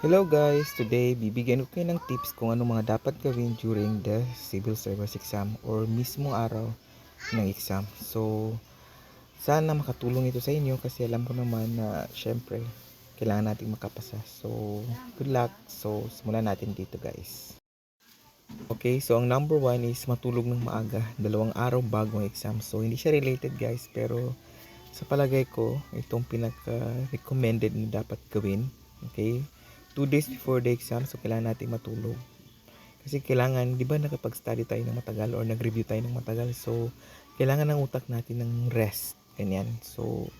Hello guys! Today, bibigyan ko kayo ng tips kung ano mga dapat gawin during the civil service exam or mismo araw ng exam. So, sana makatulong ito sa inyo kasi alam ko naman na syempre, kailangan nating makapasa. So, good luck! So, simulan natin dito guys. Okay, so ang number one is matulog ng maaga. Dalawang araw bago ang exam. So, hindi siya related guys, pero sa palagay ko, itong pinaka-recommended na dapat gawin. Okay? Two days before the exam, so kailangan natin matulog. Kasi kailangan, di ba nakapag-study tayo ng matagal or nag-review tayo ng matagal, so kailangan ng utak natin ng rest. Ganyan. So,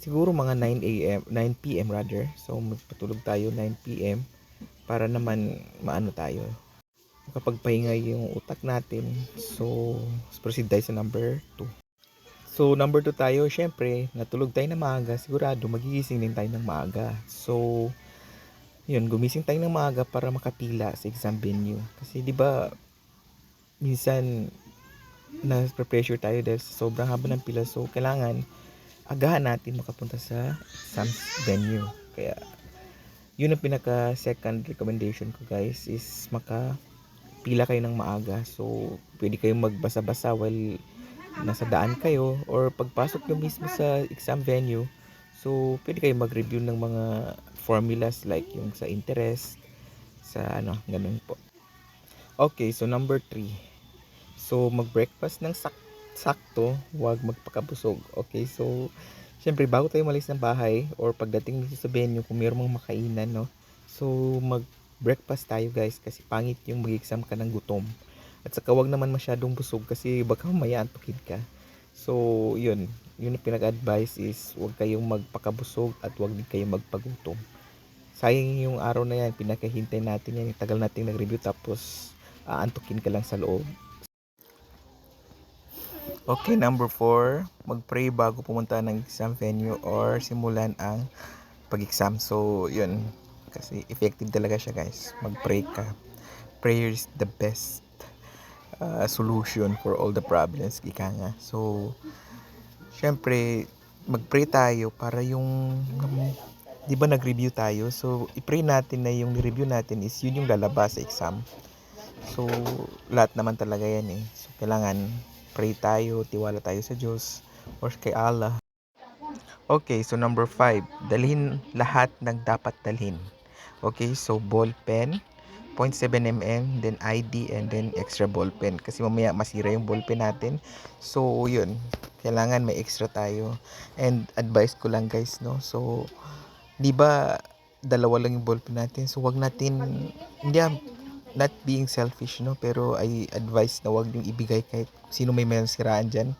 siguro mga 9 a.m., 9 p.m. rather. So, magpatulog tayo 9 p.m. para naman maano tayo. Makapagpahinga yung utak natin. So, proceed tayo sa number 2. So, number 2 tayo, syempre, natulog tayo na maaga, sigurado magigising din tayo ng maaga. So, yun, gumising tayo ng maaga para makapila sa exam venue. Kasi 'di ba minsan na pressure tayo dahil sobrang haba ng pila. So kailangan agahan natin makapunta sa exam venue. Kaya yun ang pinaka second recommendation ko guys is maka pila kayo ng maaga. So pwede kayong magbasa-basa while nasa daan kayo or pagpasok nyo mismo sa exam venue So, pwede kayo mag-review ng mga formulas like yung sa interest, sa ano, ganun po. Okay, so number 3. So, mag-breakfast ng sak sakto, huwag magpakabusog. Okay, so, syempre, bago tayo malis ng bahay or pagdating dito sa venue, kung mayroong mga makainan, no? So, mag-breakfast tayo guys kasi pangit yung mag-exam ka ng gutom. At saka wag naman masyadong busog kasi baka mamaya antukin ka. So, yun. Yun ang pinag-advise is huwag kayong magpakabusog at huwag din kayong magpagutom. Sayang yung araw na yan, pinakahintay natin yan. Tagal nating nag-review tapos aantukin ka lang sa loob. Okay, number 4, mag-pray bago pumunta ng exam venue or simulan ang pag-exam. So, yun. Kasi effective talaga siya guys. Mag-pray ka. Prayer is the best uh, solution for all the problems ika nga. So, syempre, mag-pray tayo para yung, di ba nag-review tayo? So, i-pray natin na yung review natin is yun yung lalabas sa exam. So, lahat naman talaga yan eh. So, kailangan pray tayo, tiwala tayo sa Diyos or kay Allah. Okay, so number 5, dalhin lahat ng dapat dalhin. Okay, so ball pen, 0.7 mm, then ID, and then extra ball pen. Kasi mamaya masira yung ball pen natin. So, yun. Kailangan may extra tayo. And advice ko lang guys, no? So, di ba dalawa lang yung ball pen natin. So, wag natin, hindi ah, not being selfish, no? Pero I advise na wag yung ibigay kahit sino may may siraan dyan.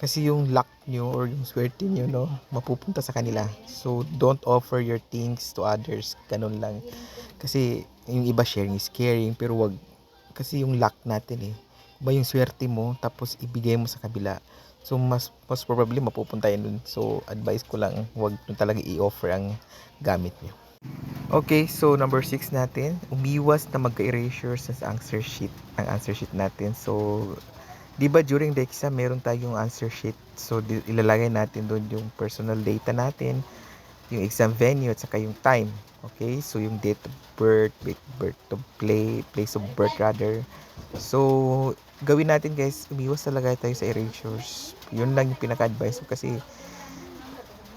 Kasi yung luck nyo or yung swerte nyo, no, mapupunta sa kanila. So, don't offer your things to others. Ganun lang. Kasi, yung iba sharing is caring, pero wag, kasi yung luck natin eh. Ba yung swerte mo, tapos ibigay mo sa kabila. So, mas, mas probably mapupunta yun dun. So, advice ko lang, wag nyo talaga i-offer ang gamit nyo. Okay, so number 6 natin, umiwas na magka-erasure sa answer sheet, ang answer sheet natin. So, 'di ba during the exam meron tayong answer sheet. So ilalagay natin doon yung personal data natin, yung exam venue at saka yung time. Okay? So yung date of birth, date of birth of play, place of birth rather. So gawin natin guys, umiwas talaga tayo sa erasures. Yun lang yung pinaka-advice ko kasi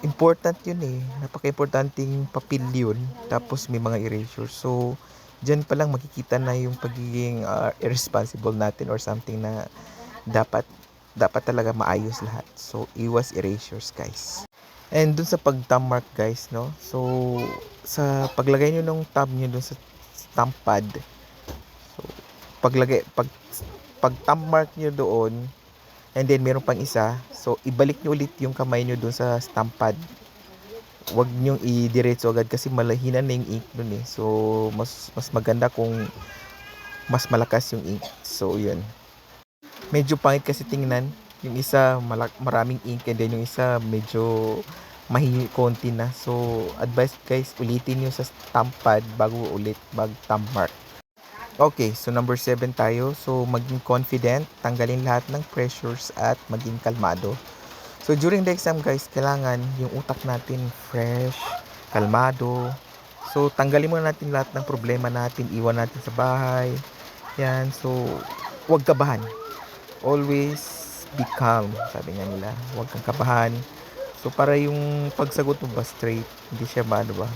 important yun eh. Napaka-importanting papel yun. Tapos may mga erasures. So, dyan pa lang makikita na yung pagiging uh, irresponsible natin or something na dapat dapat talaga maayos lahat. So, iwas erasures, guys. And dun sa pag-thumb mark, guys, no? So, sa paglagay nyo ng tab nyo dun sa stamp pad, so, paglagay, pag, pag thumb mark nyo doon, and then meron pang isa, so, ibalik nyo ulit yung kamay nyo dun sa stamp pad. Huwag nyo i-diretso agad kasi malahina na yung ink dun eh. So, mas, mas maganda kung mas malakas yung ink. So, yun medyo pangit kasi tingnan. Yung isa malak maraming ink and then yung isa medyo mahingi konti na. So, advice guys, ulitin nyo sa stamp pad bago ulit mag-thumb mark. Okay, so number 7 tayo. So, maging confident, tanggalin lahat ng pressures at maging kalmado. So, during the exam guys, kailangan yung utak natin fresh, kalmado, So, tanggalin muna natin lahat ng problema natin, iwan natin sa bahay. Yan, so, huwag kabahan. Always be calm, sabi nga nila. Huwag kang kabahan. So, para yung pagsagot mo ba straight, hindi siya ba, ano ba,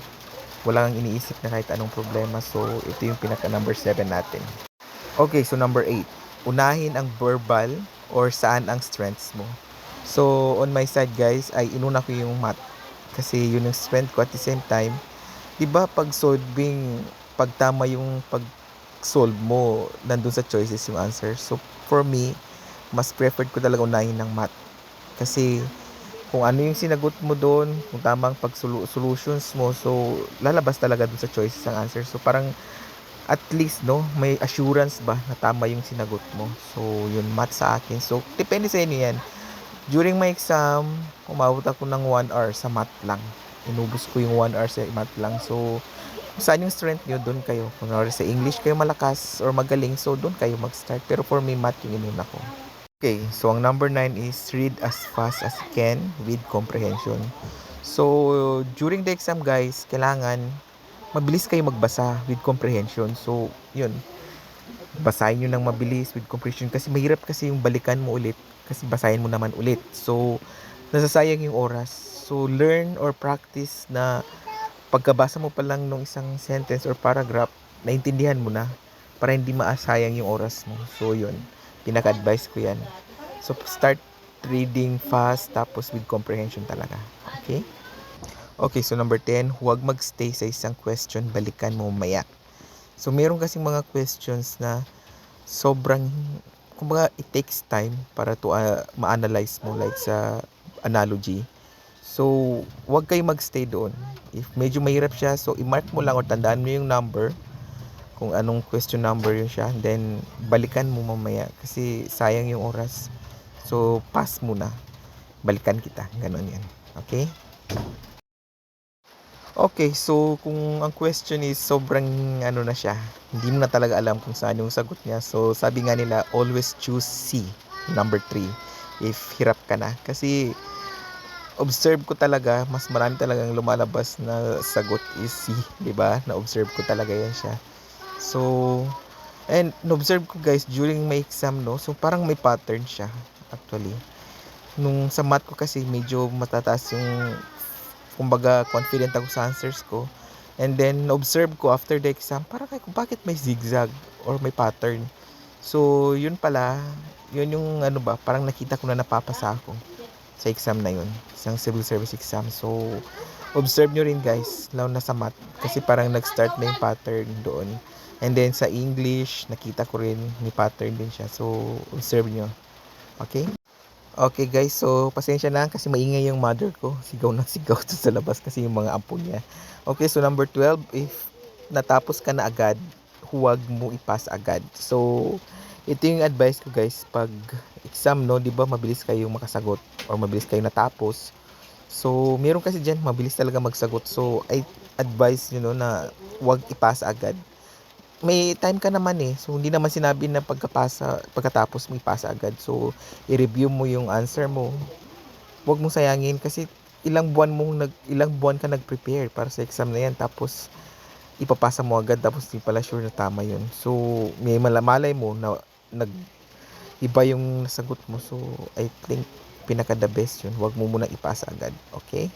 wala kang iniisip na kahit anong problema. So, ito yung pinaka number 7 natin. Okay, so number 8. Unahin ang verbal or saan ang strengths mo. So, on my side guys, ay inuna ko yung math. Kasi yun yung strength ko at the same time. 'di ba pag solving, pag tama yung pag-solve mo, nandun sa choices yung answer. So, for me, mas preferred ko talaga unahin ng math. Kasi, kung ano yung sinagot mo doon, kung tamang pag-solutions mo, so, lalabas talaga dun sa choices ang answer. So, parang, at least, no, may assurance ba na tama yung sinagot mo. So, yun, math sa akin. So, depende sa inyo yan. During my exam, umabot ako ng 1 hour sa math lang. Inubos ko yung 1 hour sa math lang. So, saan yung strength nyo, doon kayo. Kung sa English kayo malakas or magaling, so doon kayo mag-start. Pero for me, math yung inuna ko. Okay, so ang number 9 is read as fast as you can with comprehension. So, during the exam guys, kailangan mabilis kayo magbasa with comprehension. So, yun. Basahin nyo ng mabilis with comprehension kasi mahirap kasi yung balikan mo ulit kasi basahin mo naman ulit. So, nasasayang yung oras. So, learn or practice na pagkabasa mo pa lang ng isang sentence or paragraph, naintindihan mo na para hindi maasayang yung oras mo. So, yun. Pinaka-advise ko yan. So, start reading fast tapos with comprehension talaga. Okay? Okay, so number 10, huwag magstay sa isang question, balikan mo maya. So, meron kasing mga questions na sobrang, kumbaga, it takes time para to uh, ma-analyze mo like sa analogy. So, huwag kayo magstay doon. If medyo mahirap siya, so i-mark mo lang or tandaan mo yung number kung anong question number yun siya. Then, balikan mo mamaya kasi sayang yung oras. So, pass muna. Balikan kita. Ganon yan. Okay? Okay, so kung ang question is sobrang ano na siya, hindi mo na talaga alam kung saan yung sagot niya. So sabi nga nila, always choose C, number 3, if hirap ka na. Kasi observe ko talaga, mas marami talagang lumalabas na sagot is C, di ba? Na-observe ko talaga yan siya. So, and na-observe ko guys during my exam, no? So parang may pattern siya, actually. Nung sa math ko kasi medyo matataas yung kumbaga confident ako sa answers ko. And then, observe ko after the exam, para kay kung bakit may zigzag or may pattern. So, yun pala, yun yung ano ba, parang nakita ko na napapasa ako sa exam na yun, isang civil service exam. So, observe nyo rin guys, lalo na sa math, kasi parang nag-start na yung pattern doon. And then sa English, nakita ko rin may pattern din siya. So, observe nyo. Okay? Okay guys, so pasensya na kasi maingay yung mother ko. Sigaw na sigaw to sa labas kasi yung mga apo niya. Okay, so number 12, if natapos ka na agad, huwag mo ipas agad. So, ito yung advice ko guys, pag exam no, 'di ba, mabilis kayong makasagot or mabilis kayong natapos. So, meron kasi diyan mabilis talaga magsagot. So, I advise you no na huwag ipasa agad may time ka naman eh. So, hindi naman sinabi na pagkapasa, pagkatapos mo ipasa agad. So, i-review mo yung answer mo. Huwag mong sayangin kasi ilang buwan mo nag ilang buwan ka nag-prepare para sa exam na yan tapos ipapasa mo agad tapos hindi pala sure na tama yun. So, may malamalay mo na nag iba yung nasagot mo. So, I think pinaka the best yun. Huwag mo muna ipasa agad. Okay?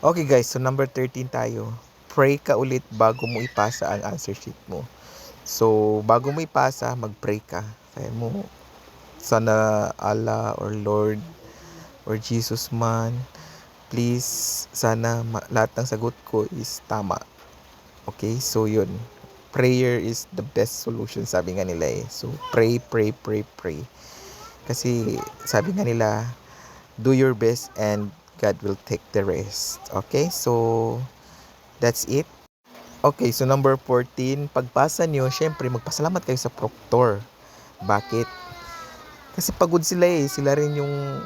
Okay guys, so number 13 tayo pray ka ulit bago mo ipasa ang answer sheet mo. So, bago mo ipasa, mag-pray ka. Kaya mo, sana Allah or Lord or Jesus man, please, sana lahat ng sagot ko is tama. Okay, so yun. Prayer is the best solution, sabi nga nila eh. So, pray, pray, pray, pray. Kasi, sabi nga nila, do your best and God will take the rest. Okay, so, That's it. Okay, so number 14, pagpasa nyo, syempre magpasalamat kayo sa proctor. Bakit? Kasi pagod sila eh. Sila rin yung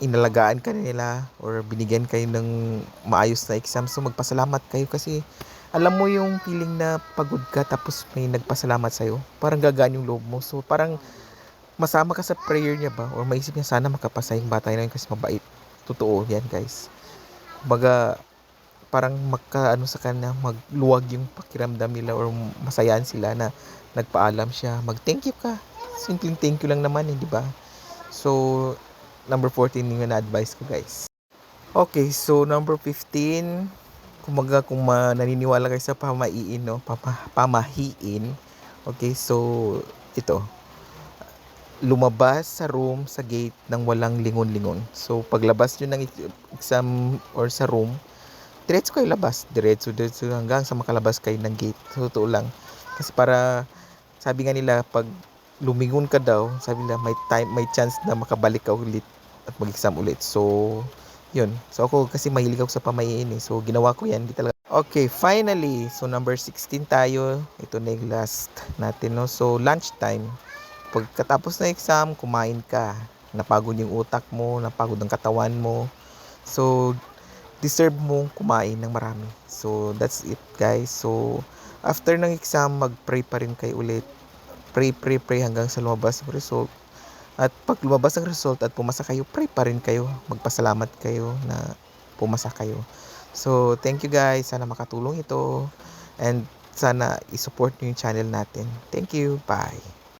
inalagaan ka nila or binigyan kayo ng maayos na exam. So magpasalamat kayo kasi alam mo yung feeling na pagod ka tapos may nagpasalamat sa'yo. Parang gagaan yung loob mo. So parang masama ka sa prayer niya ba? Or maisip niya sana makapasa yung bata na yun kasi mabait. Totoo yan guys. Baga, parang magkaano sa kanya, magluwag yung pakiramdam nila or masayaan sila na nagpaalam siya. Mag-thank you ka. Simpleng thank you lang naman eh, di ba? So, number 14 yung na-advise ko guys. Okay, so number 15, kumaga kung ma, naniniwala kayo sa pamaiin, no? Pama, pamahiin. Okay, so ito. Lumabas sa room, sa gate ng walang lingon-lingon. So paglabas nyo ng exam or sa room, diretso kayo labas. Diretso, diretso hanggang sa makalabas kayo ng gate. So, totoo lang. Kasi para, sabi nga nila, pag lumingon ka daw, sabi nila, may time, may chance na makabalik ka ulit at mag-exam ulit. So, yun. So ako kasi mahilig ako sa pamayiin eh. So ginawa ko yan. Di talaga. Okay, finally. So number 16 tayo. Ito na yung last natin. No? So lunchtime. Pagkatapos ng exam, kumain ka. Napagod yung utak mo, napagod ang katawan mo. So deserve mo kumain ng marami. So that's it guys. So after ng exam, mag-pray pa rin kayo ulit. Pray, pray, pray hanggang sa lumabas yung result. At pag lumabas ang result at pumasa kayo, pray pa rin kayo. Magpasalamat kayo na pumasa kayo. So, thank you guys. Sana makatulong ito. And sana isupport nyo yung channel natin. Thank you. Bye.